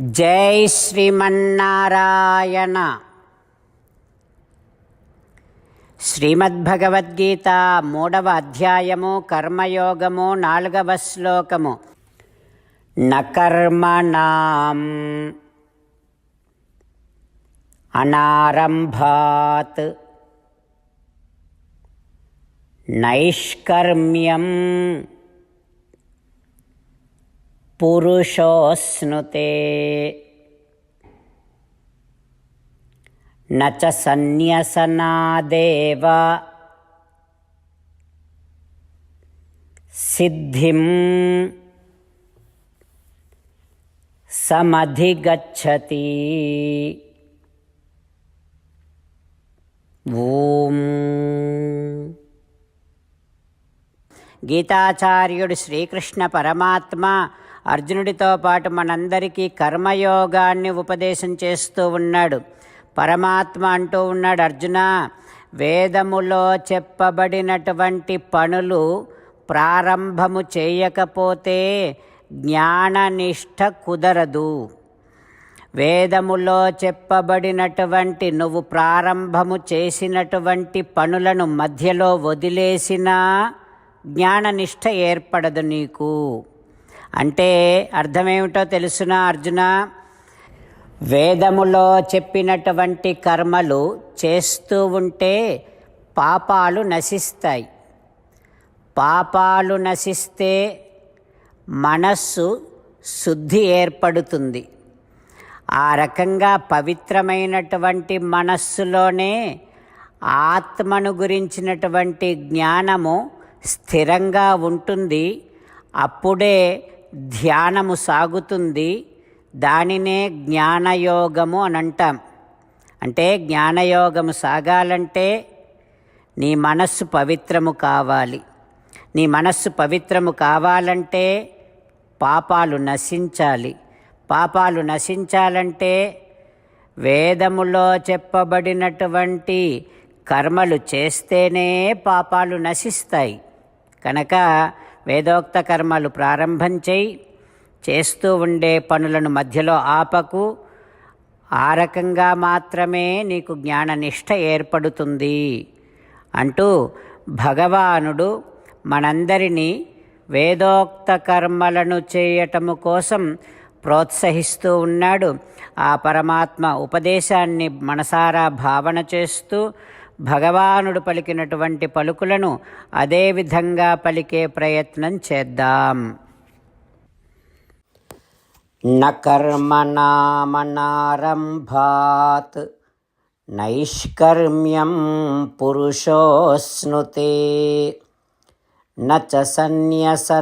జై శ్రీమన్నారాయణ. శ్రీమద్భగవద్గీత మూడవ అధ్యాయము కర్మయోగము నాలుగవ శ్లోకము. నకర్మణాం అనారంభాత్ నైష్కర్మ్యం పురుషోస్నుతే न च सन्न्यसनादेव सिद्धिं समधिगच्छति ఓం గీతాచార్యుడు శ్రీకృష్ణ పరమాత్మ అర్జునుడితో పాటు మనందరికీ కర్మయోగాన్ని ఉపదేశం చేస్తూ ఉన్నాడు. పరమాత్మ అంటూ ఉన్నాడు అర్జున వేదములో చెప్పబడినటువంటి పనులు ప్రారంభము చేయకపోతే జ్ఞాననిష్ట కుదరదు. వేదములో చెప్పబడినటువంటి నువ్వు ప్రారంభము చేసినటువంటి పనులను మధ్యలో వదిలేసినా జ్ఞాననిష్ట ఏర్పడదు నీకు. అంటే అర్థమేమిటో తెలుసునా అర్జున? వేదములో చెప్పినటువంటి కర్మలు చేస్తూ ఉంటే పాపాలు నశిస్తాయి. పాపాలు నశిస్తే మనస్సు శుద్ధి ఏర్పడుతుంది. ఆ రకంగా పవిత్రమైనటువంటి మనస్సులోనే ఆత్మను గురించినటువంటి జ్ఞానము స్థిరంగా ఉంటుంది. అప్పుడే ధ్యానము సాగుతుంది. దానినే జ్ఞానయోగము అని అంటాం అంటే జ్ఞానయోగము సాగాలంటే నీ మనస్సు పవిత్రము కావాలి. నీ మనస్సు పవిత్రము కావాలంటే పాపాలు నశించాలి. పాపాలు నశించాలంటే వేదములో చెప్పబడినటువంటి కర్మలు చేస్తేనే పాపాలు నశిస్తాయి. కనుక వేదోక్త కర్మలు ప్రారంభం చేయి. చేస్తూ ఉండే పనులను మధ్యలో ఆపకు. ఆ రకంగా మాత్రమే నీకు జ్ఞాననిష్ట ఏర్పడుతుంది. అంటూ భగవానుడు మనందరినీ వేదోక్త కర్మలను చేయటము కోసం ప్రోత్సహిస్తూ ఉన్నాడు. ఆ పరమాత్మ ఉపదేశాన్ని మనసారా భావన చేస్తూ భగవానుడు పలికినటువంటి పలుకులను అదేవిధంగా పలికే ప్రయత్నం చేద్దాం. న నైష్కర్మ్యం పురుషోస్నుతే న చ సన్యసనాదేవా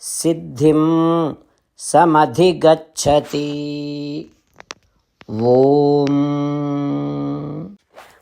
సిద్ధిం సమధిగచ్చతి. ఓం.